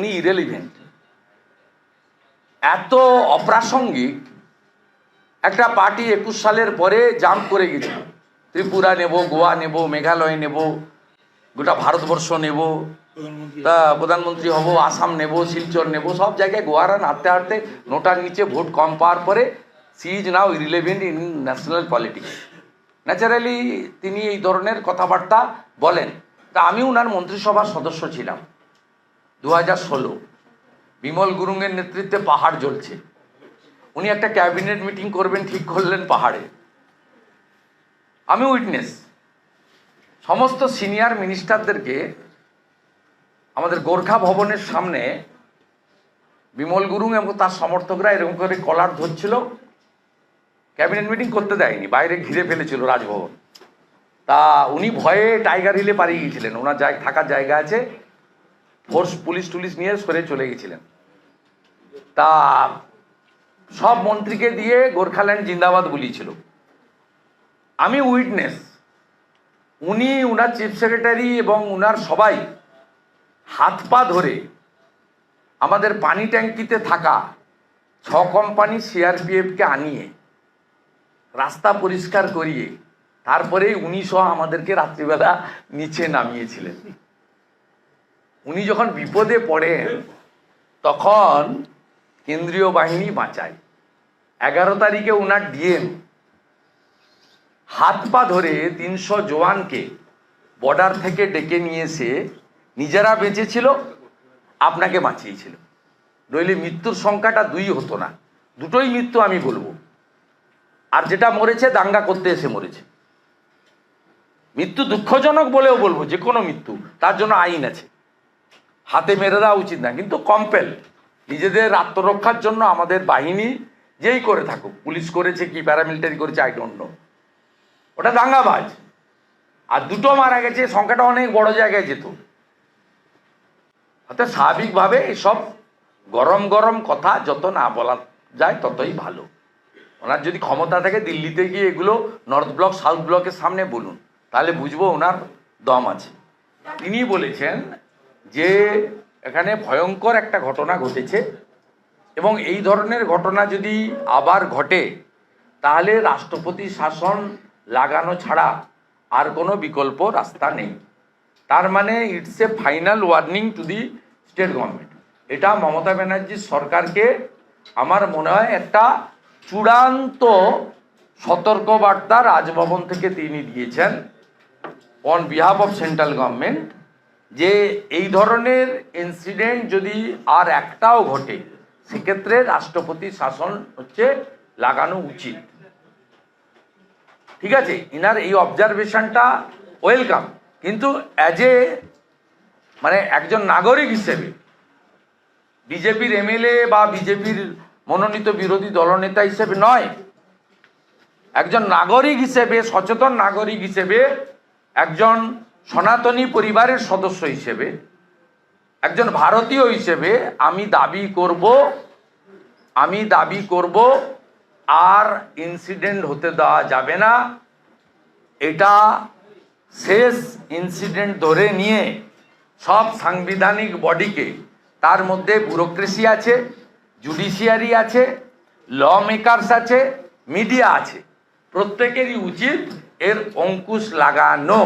উনি ইরেলিভেন্ট এত অপ্রাসঙ্গিক একটা পার্টি একুশ সালের পরে জাম্প করে গেছিল ত্রিপুরা নেব গোয়া নেব মেঘালয় নেব গোটা ভারতবর্ষ নেব তা প্রধানমন্ত্রী হব আসাম নেব শিলচর নেব সব জায়গায় গোয়ারান হাঁটতে হাঁটতে নোটার নিচে ভোট কম পাওয়ার পরে she is now irrelevant in national politics. Naturally তিনি এই ধরনের কথাবার্তা বলেন। তা আমি ওনার মন্ত্রিসভার সদস্য ছিলাম। দু হাজার ষোলো, বিমল গুরুংয়ের নেতৃত্বে পাহাড় জ্বলছে। উনি একটা ক্যাবিনেট মিটিং করবেন, ঠিক করলেন পাহাড়ে। আমি উইটনেস। সমস্ত সিনিয়র মিনিস্টারদেরকে আমাদের গোর্খা ভবনের সামনে বিমল গুরুং এবং তার সমর্থকরা এরকম করে কলার ধরছিল। ক্যাবিনেট মিটিং করতে দেয়নি, বাইরে ঘিরে ফেলেছিল রাজভবন। তা উনি ভয়ে টাইগার হিলে পালিয়ে গিয়েছিলেন। ওনার জায়গা থাকার জায়গা আছে। ফোর্স পুলিশ টুলিশ নিয়ে সরে চলে গেছিলেন। তা সব মন্ত্রীকে দিয়ে গোর্খাল্যান্ড জিন্দাবাদ বলিয়েছিল। আমি উইটনেস, উনি উনার চিফ সেক্রেটারি এবং উনার সবাই হাত পা ধরে আমাদের পানি ট্যাঙ্কিতে থাকা ছ কোম্পানি সিআরপিএফকে আনিয়ে রাস্তা পরিষ্কার করিয়ে তারপরে উনি সহ আমাদেরকে রাত্রিবেলা নিচে নামিয়েছিলেন। উনি যখন বিপদে পড়েন, তখন কেন্দ্রীয় বাহিনী বাঁচায়। এগারো তারিখে ওনার ডিএম। হাত পা ধরে তিনশো জওয়ানকে বর্ডার থেকে ডেকে নিয়ে এসে নিজেরা বেঁচেছিল, আপনাকে বাঁচিয়েছিল। নইলে মৃত্যুর সংখ্যাটা দুই হতো না। দুটোই মৃত্যু আমি বলব। আর যেটা মরেছে, দাঙ্গা করতে এসে মরেছে। মৃত্যু দুঃখজনক বলেও বলব, যে কোনো মৃত্যু, তার জন্য আইন আছে। হাতে মেরে দেওয়া উচিত না, কিন্তু কম্পেল নিজেদের আত্মরক্ষার জন্য আমাদের বাহিনী যেই করে থাকুক, পুলিশ করেছে কি প্যারামিলিটারি করেছে আই ডোন্ট নো ওটা দাঙ্গাবাজ। আর দুটো মারা গেছে, সংখ্যাটা অনেক বড় জায়গায় যেত। অর্থাৎ স্বাভাবিকভাবে এসব গরম গরম কথা যত না বলা যায়, ততই ভালো। ওনার যদি ক্ষমতা থাকে দিল্লিতে গিয়ে এগুলো নর্থ ব্লক সাউথ ব্লকের সামনে বলুন, তাহলে বুঝব ওনার দম আছে। তিনি বলেছেন যে এখানে ভয়ঙ্কর একটা ঘটনা ঘটেছে এবং এই ধরনের ঘটনা যদি আবার ঘটে, তাহলে রাষ্ট্রপতি শাসন লাগানো ছাড়া আর কোনো বিকল্প রাস্তা নেই। তার মানে it's a final warning to the state government এটা মমতা ব্যানার্জির সরকারকে আমার মনে হয় একটা চূড়ান্ত সতর্কবার্তা রাজভবন থেকে তিনি দিয়েছেন। On behalf of central government যে এই ধরনের ইনসিডেন্ট যদি আর একটাও ঘটে, সেক্ষেত্রে রাষ্ট্রপতি শাসন হচ্ছে লাগানো উচিত। ঠিক আছে? ইনার এই অবজারভেশনটা ওয়েলকাম কিন্তু অ্যাজ এ মানে একজন নাগরিক হিসেবে, বিজেপির এমএলএ বা বিজেপির মনোনীত বিরোধী দলনেতা হিসেবে নয়, একজন নাগরিক হিসেবে, সচেতন নাগরিক হিসেবে একজন সনাতনী পরিবারের সদস্য হিসেবে, একজন ভারতীয় হিসেবে আমি দাবি করব, আমি দাবি করব, আর ইনসিডেন্ট হতে দেওয়া যাবে না। এটা শেষ ইনসিডেন্ট ধরে নিয়ে সব সাংবিধানিক বডিকে, তার মধ্যে ব্যুরোক্রেসি আছে জুডিশিয়ারি আছে ল মেকারস আছে মিডিয়া আছে। প্রত্যেকেরই উচিত এর অঙ্কুশ লাগানো।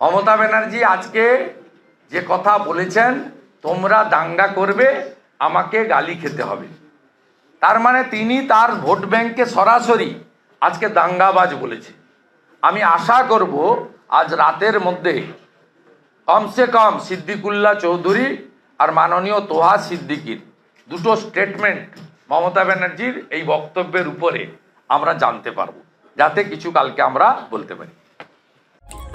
মমতা ব্যানার্জি আজকে যে কথা বলেছেন, তোমরা দাঙ্গা করবে, আমাকে গালি খেতে হবে। তার মানে তিনি তার ভোট ব্যাংককে সরাসরি আজকে দাঙ্গাবাজ বলেছে। আমি আশা করব আজ রাতের মধ্যে কমসে কম সিদ্দিকুল্লা চৌধুরী আর মাননীয় তোহা সিদ্দিকির দুটো স্টেটমেন্ট মমতা ব্যানার্জির এই বক্তব্যের উপরে আমরা জানতে পারব। যাতে কিছু কালকে আমরা বলতে পারি।